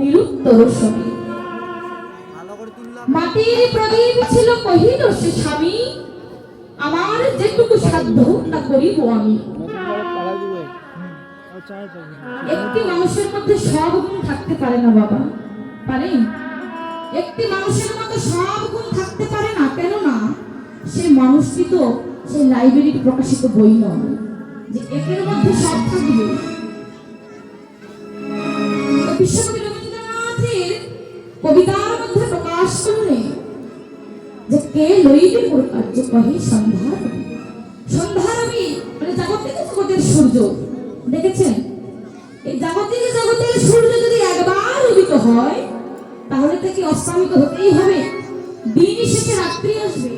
নিরুত্তর শোনে মাটির প্রদীপ ছিল কহিল সে স্বামী, আমার যেটুকু সাধ্য তা করিব আমি। একটি মানুষের মধ্যে সব গুণ থাকতে পারে না বাবা। পারে? একটি মানুষের মধ্যে সব গুণ থাকতে পারে না কেন না সে মানুষটি তো সে লাইব্রেরির প্রকাশিত বই নয়। যে একের মধ্যে সব থাকবে যে কে লইবে মোর কার্য কহে সন্ধ্যার। সন্ধ্যারবি মানে জাগতিক জগতের সূর্য। দেখেছেন? এই জাগতিক জগতের সূর্য যদি একবার উদিত হয়, তাহলে থেকে অস্তামিত হতেই হবে? দিন শেষে রাত্রি আসবে।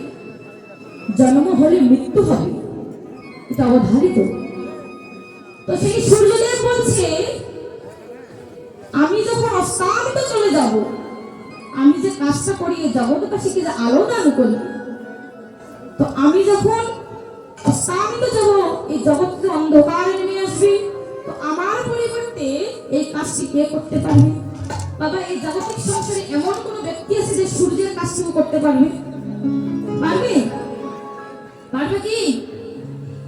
জন্ম হলে মৃত্যু হবে। এটা অবধারিত। তো সেই সূর্যদেব বলছে, আমি যখন অস্তামিত চলে যাব আমি যে কাজটা করি, এই জগৎবাসীকে যে আলো দান করি, তো আমি যখন অস্তামিত যাব এই জগৎকে অন্ধকারে নেমে আসবে। তো আমার পরিবর্তে এই কাজটি কে করতে পারবে? বাবা, এই জাগতিক সংসারে এমন কোন ব্যক্তি আছে যে সূর্যের কাজটিও করতে পারবে? পারবে? পারবে কি?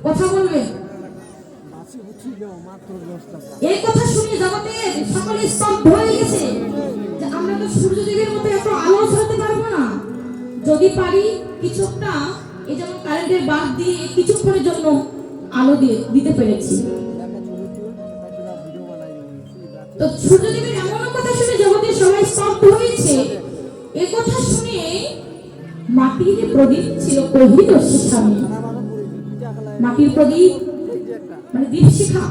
কথা বলবে। এই কথা শুনে জগতের সকলে স্তব্ধ হয়ে গেছে। সূর্যদেবের মতো এত আলো ছড়াতে পারব না। যদি পারি কিছুটা এই যেমন কারেন্টের বাদ দিয়ে কিছুক্ষণের জন্য আলো দিয়ে দিতে পেরেছি। তো সূর্যদেবের এমন কথা শুনে জগতের সবাই স্তব্ধ হয়েছে। এ কথা শুনে মাটির প্রদীপ ছিল কহিত স্বামী মাটির প্রদীপ মানে দীপশিখা।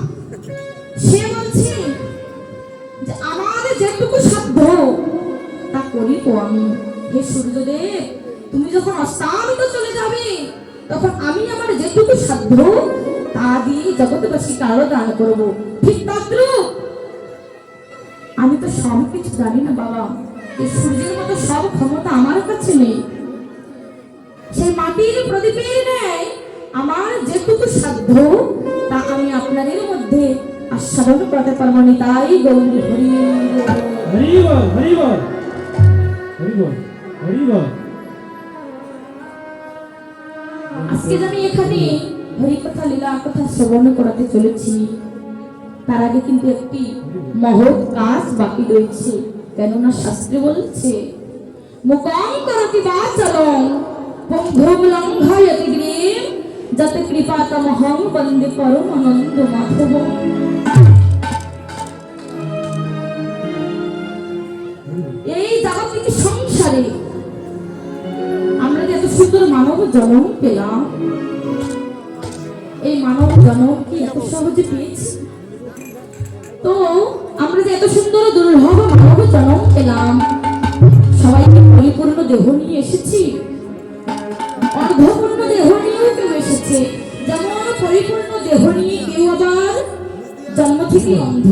সে বলছে যে আমার যেটুকু সাধ্য তা আমি হে সূর্যদেব, তুমি যখন অস্তামিত চলে যাবে, তখন আমি আমার যেটুকু সাধ্য, তা দিয়ে জগৎবাসীকে আরও দান করব। ঠিক তদ্রুপ। আমি তো সব কিছু জানি না বাবা। এই সূর্যের মতো সব ক্ষমতা আমার কাছে নেই। সেই মাটির প্রদীপের ন্যায় আমার যেটুকু সাধ্য, তা আমি আপনাদের মধ্যে আস্বাদন করতে পারব না। তাই গৌরী হরি হরিবল হরিবল হরিবল। আজকে আমি এখানে লীলা কথা শ্রবণ করাতে চলেছি, তার আগে কিন্তু একটি মহৎ কাজ বাকি রয়েছে, কেননা শাস্ত্রে বলছে মুকং করতি বাচলং পঙ্গম লঙ্ঘয়তি গ্রীম, যাতে কৃপাতমহং বন্দে পরম আনন্দ মাধব সুন্দর মানব জন্ম পেলাম। এই মানব জন্ম কি এত সহজে পেয়েছি? তো আমরা যে এত সুন্দর দুর্লভ মানব জন্ম পেলাম, সবাইকে পরিপূর্ণ দেহ নিয়ে এসেছি। অর্ধপূর্ণ দেহ নিয়েও কেউ এসেছে। যেমন পরিপূর্ণ দেহ নিয়ে কেউ আবার জন্ম থেকে অন্ধ।